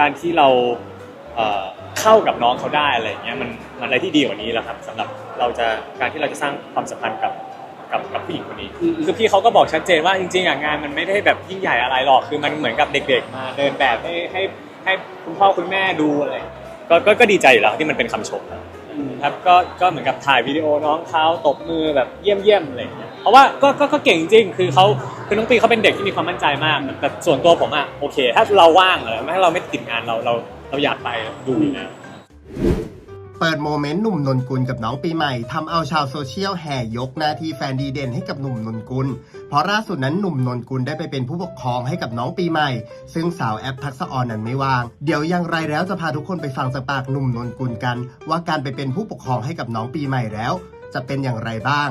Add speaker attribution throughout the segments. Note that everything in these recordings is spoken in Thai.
Speaker 1: การที่เราเอ่อเข้ากับน้องเขาได้อะไรอย่างเงี้ยมันมันอะไรที่ดีกว่านี้แล้วครับสำหรับเราจะการที่เราจะสร้างความสัมพันธ์กับกับกับผู้หญิงคนนี้คือพี่เขาก็บอกชัดเจนว่าจริงๆอะงานมันไม่ได้แบบยิ่งใหญ่อะไรหรอกคือมันเหมือนกับเด็ก ๆ มาเดินแบบให้ให้ให้คุณพ่อคุณแม่ดูอะไรก็ก็ก็ดีใจอยู่แล้วที่มันเป็นคำชมครับ ก็ก็เหมือนกับถ่ายวิดีโอน้องเขาตบมือแบบเยี่ยมเยี่ยมอะไรอย่างเงี้ยเพราะว่าก็ก็ก็เก่งจริงคือเขาคือน้องปีเขาเป็นเด็กที่มีความมั่นใจมากแต่ส่วนตัวผมอะโอเค ถ้าเราว่างเออถ้าเราไม่ติดงานเราเราเราอยากไปดูอยู่แล้ว
Speaker 2: เปิดโมเมนต์หนุ่มนนกุลกับน้องปีใหม่ทำเอาชาวโซเชียลแห่ยกหน้าที่แฟนดีเด่นให้กับหนุ่มนนกุล เพราะล่าสุดนั้นหนุ่มนนกุลได้ไปเป็นผู้ปกครองให้กับน้องปีใหม่ ซึ่งสาวแอปทักษะออนนั้นไม่ว่าง เดี๋ยวอย่างไรแล้วจะพาทุกคนไปฟังจากปากหนุ่มนนกุลกัน ว่าการไปเป็นผู้ปกครองให้กับน้องปีใหม่แล้ว จะเป็นอย่างไรบ้าง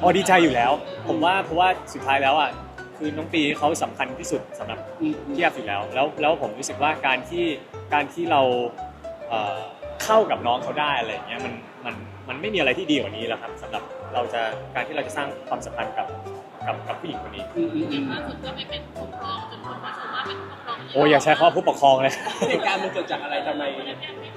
Speaker 1: พอดีใจอยู่แล้ว ผมว่าเพราะว่าสุดท้ายแล้วอะคือน้องปีเขาสำคัญที่สุดสำหรับพี่แอฟอยู่แล้ว แล้วแล้วผมรู้สึกว่าการที่การที่เรา เข้ากับน้องเขาได้อะไรเงี้ยมันมันมันไม่มีอะไรที่ดีกว่านี้แล้วครับสำหรับเราจะการที่เราจะสร้างความสัมพันธ์กับกับกับผู้หญิงคนนี้
Speaker 3: ล่าสุดก็ไปเป็นผู้ปกครองจนคนมาชมว่าเป็นผู้ปกครอง
Speaker 1: โอ้ยอย่าใช้คำว่าผู้ปกครองเลย
Speaker 4: เหตุการณ์มันเกิดจากอะไรทำไม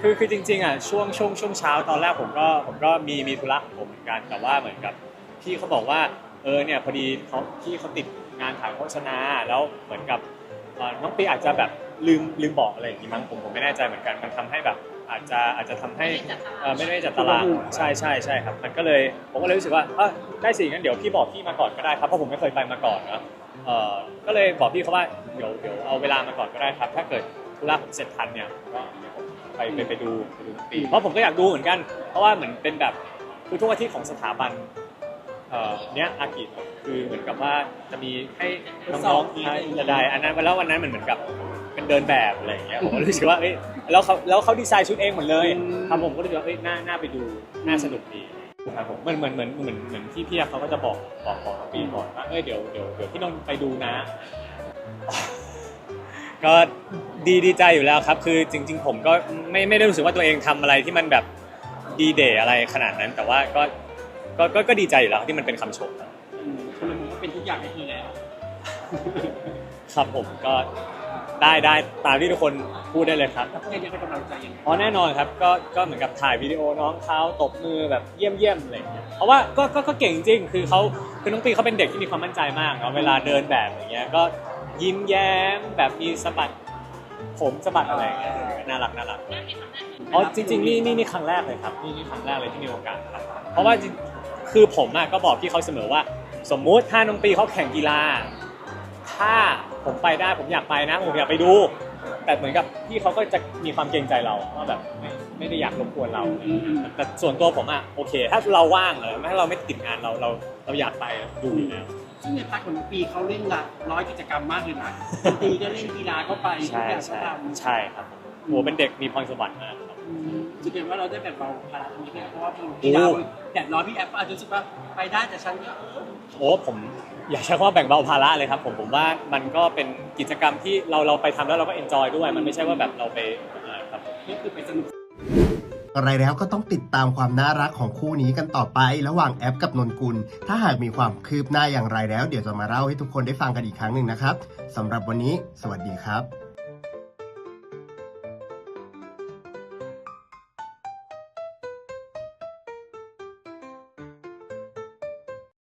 Speaker 1: คือคือจริงๆอะช่วงช่วงช่วงเช้าตอนแรกผมก็ผมก็มีมีธุระของผมเหมือนกันแต่ว่าเหมือนกับพี่เขาบอกว่าเออเนี่ยพอดีเขาพี่เขาติดงานถ่ายโฆษณาแล้วเหมือนกับน้องปีอาจจะแบบ ลืมลืมบอกอะไรอย่างนี้มั้งผมผมไม่แน่ใจเหมือนกันมันทำให้แบบ อาจจะอาจจะทำให้เอ่อไม่ได้จัดตารางใช่ใช่ใช่ครับ มันก็เลยผมก็เลยรู้สึกว่าเออได้สิงั้นเดี๋ยวพี่บอกพี่มาก่อนก็ได้ครับเพราะผมไม่เคยไปมาก่อนเนอะเออก็เลยบอกพี่เขาว่าเดี๋ยวเดี๋ยวเอาเวลามาก่อนก็ได้ครับ ถ้าเกิดธุระผมเสร็จทันเนี่ยก็เดี๋ยวผมไปไปไปดูไปดูดนตรีเพราะผมก็อยากดูเหมือนกัน เพราะว่าเหมือนเป็นแบบคือทุกอาทิตย์ของสถาบัน เอ่อเนี้ยอากิคือเหมือนกับว่าจะมีให้น้องๆใช่จะได้อันนั้นแล้ววันนั้นมันเหมือนกับเป็นเดินแบบอะไรอย่างเงี้ยผมก็รู้สึกว่าเอ้ยแล้วเขาแล้วเขาดีไซน์ชุดเองหมดเลยครับผมก็รู้สึกว่าเอ้ยน่าน่าไปดูน่าสนุกดีครับผมเหมือนเหมือนเหมือนเหมือนเหมือนที่พี่เขาก็จะบอกบอกบอกน้องปีก่อนว่าเอ้ยเดี๋ยวเดี๋ยวเดี๋ยวพี่นนท์ไปดูนะ ก็ดีดีใจอยู่แล้วครับ คือจริง ๆ ผมก็ไม่ไม่ได้รู้สึกว่าตัวเองทำอะไรที่มันแบบดีเดย์อะไรขนาดนั้น แต่ว่าก็ ก็ก็ก็ดีใจอยู่แล้วที่มันเป็นคำชมครับ
Speaker 4: คนเลยมองว่าเป็นทุกอย่างให้เธอแล้ว
Speaker 1: ครับผมก็ได้ได้ตามที่ทุกคนพูดได้เลยครับ
Speaker 4: แต่พวกนี้ยังให้กำลังใจยังไง
Speaker 1: อ๋อแน่นอนครับก็ก็เหมือนกับถ่ายวิดีโอน้องเขาตบมือแบบเยี่ยมเยี่ยมๆอะไรอย่างเงี้ยเพราะว่าก็ก็ก็เก่งจริงคือเขาคือน้องปีเขาเป็นเด็กที่มีความมั่นใจมากเนาะเวลาเดินแบบอย่างเงี้ยก็ยิ้มแย้มแบบมีสะบัดผมสะบัดอะไรอย่างเงี้ยน่ารักน่ารักอ๋อจริงๆนี่นี่นี่ครั้งแรกเลยครับนี่นี่ครั้งแรกเลยที่มีโอกาสครับเพราะว่าจริง คือผมอะก็บอกพี่เขาเสมอว่า สมมุติถ้าน้องปีเขาแข่งกีฬา ถ้าผมไปได้ผมอยากไปนะผมอยากไปดู แต่เหมือนกับพี่เขาก็จะมีความเกรงใจเราว่าแบบไม่ไม่ได้อยากรบกวนเราแต่ส่วนตัวผมอะโอเค ถ้าเราว่างเออถ้าเราไม่ติดงานเราเราเราอยากไปดูอยู่แล้ว
Speaker 4: ซึ่งในพาร์ทของน้องปีเขาเล่นละร้อยกิจกรรมมากเลยนะดนตรีก็เล่นกีฬาก็ไปทุก
Speaker 1: ใช่
Speaker 4: อย่างก็
Speaker 1: ใช่
Speaker 4: ทำ
Speaker 1: ใช่ครับผม โหเป็นเด็กมีพรสวรรค์มากครับ
Speaker 4: อืมรู้สึกว่าเราได้แบ่งเบาภาระตรงนี้ไหมเพราะว่ากีฬาแดดร้อนพี่แอฟก็อาจจะรู้สึกว่าไปได้แต่ฉันก็เออ
Speaker 1: โอ้ผมอยากใช้คำว่าแบ่งเบาภาระเลยครับผมผมว่ามันก็เป็นกิจกรรมที่เราเราไปทำแล้วเราก็เอนจอยด้วย มันไม่ใช่ว่าแบบเราไปเอ่อครับ
Speaker 4: นี่คือไปสนุก
Speaker 2: อะไรแล้วก็ต้องติดตามความน่ารักของคู่นี้กันต่อไประหว่างแอปกับนนกุล ถ้าหากมีความคืบหน้าอย่างไรแล้ว เดี๋ยวจะมาเล่าให้ทุกคนได้ฟังกันอีกครั้งหนึ่งนะครับสำหรับวันนี้ สวัสดีครับ